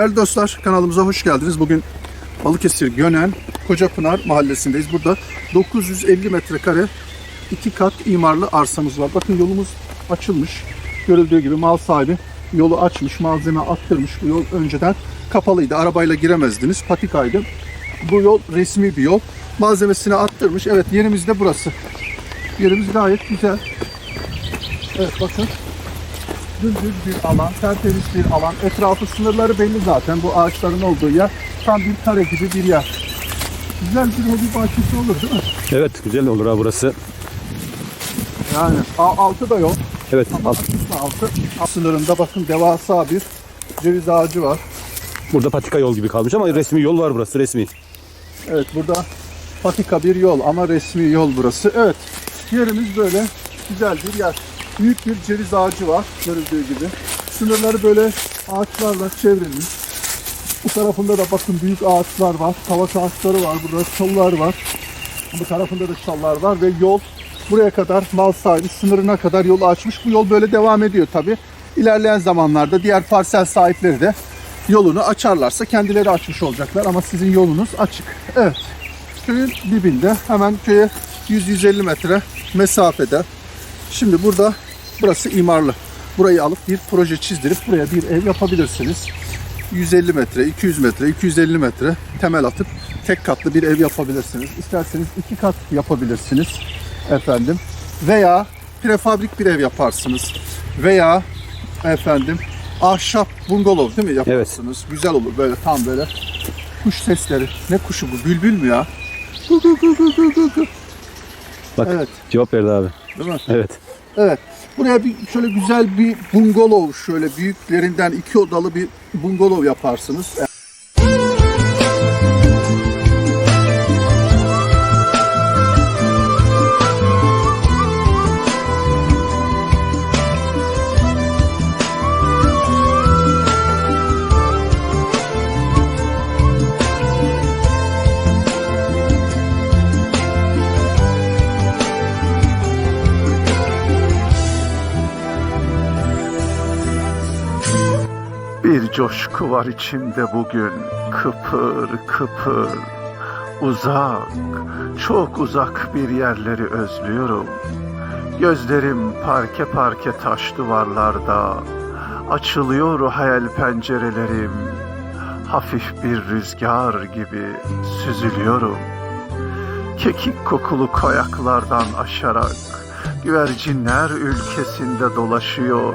Değerli dostlar kanalımıza hoş geldiniz. Bugün Balıkesir Gönen Kocapınar mahallesindeyiz. Burada 950 metrekare iki kat imarlı arsamız var. Bakın yolumuz açılmış. Görüldüğü gibi mal sahibi yolu açmış, malzeme attırmış. Bu yol önceden kapalıydı. Arabayla giremezdiniz. Patikaydı. Bu yol resmi bir yol. Malzemesini attırmış. Evet yerimiz de burası. Yerimiz gayet güzel. Evet bakın dümdüz bir alan, tertemiz bir alan. Etrafı sınırları belli zaten. Bu ağaçların olduğu yer tam bir kare gibi bir yer. Güzel bir hobi bahçesi olur değil mi? Evet güzel olur ha burası. Yani a- altı da yok. Evet Ama alt- altı. Sınırında bakın devasa bir ceviz ağacı var. burada patika yol gibi kalmış ama resmi yol var burası resmi. Evet burada patika bir yol ama resmi yol burası. Evet yerimiz böyle güzel bir yer. Büyük bir ceviz ağacı var görüldüğü gibi. Sınırları böyle ağaçlarla çevrilmiş. Bu tarafında da bakın büyük ağaçlar var. Kavak ağaçları var. Burada çalılar var. Bu tarafında da çalılar var ve yol buraya kadar mal sahibi sınırına kadar yolu açmış. Bu yol böyle devam ediyor tabi. İlerleyen zamanlarda diğer parsel sahipleri de yolunu açarlarsa kendileri açmış olacaklar ama sizin yolunuz açık. Evet. Köyün dibinde hemen köye 100-150 metre mesafede. Şimdi burada burası imarlı. Burayı alıp bir proje çizdirip buraya bir ev yapabilirsiniz. 150 metre, 200 metre, 250 metre temel atıp tek katlı bir ev yapabilirsiniz. İsterseniz iki kat yapabilirsiniz efendim. Veya prefabrik bir ev yaparsınız. Veya efendim ahşap bungalov değil mi yaparsınız? Güzel olur böyle tam böyle kuş sesleri. Ne kuşu bu? Bülbül mü ya? Bak Evet. cevap verdi abi. Değil mi? Evet. Evet. Buraya bir şöyle güzel bir bungalov şöyle büyüklerinden iki odalı bir bungalov yaparsınız. Bir coşku var içimde bugün. Kıpır kıpır. Uzak çok uzak bir yerleri özlüyorum. Gözlerim parke parke taş duvarlarda. Açılıyor hayal pencerelerim. Hafif bir rüzgar gibi süzülüyorum. Kekik kokulu kayaklardan aşarak güvercinler ülkesinde dolaşıyor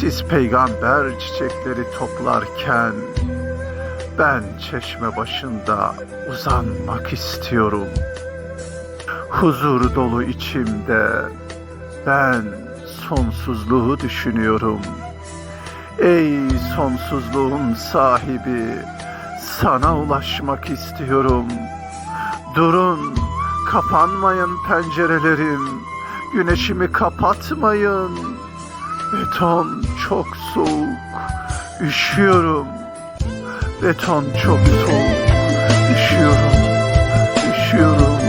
siz peygamber çiçekleri toplarken ben çeşme başında uzanmak istiyorum. Huzur dolu içimde ben sonsuzluğu düşünüyorum. Ey sonsuzluğun sahibi sana ulaşmak istiyorum. Durun kapanmayın pencerelerim. Güneşimi kapatmayın. Beton çok soğuk. Üşüyorum. Beton çok soğuk. Üşüyorum. Üşüyorum.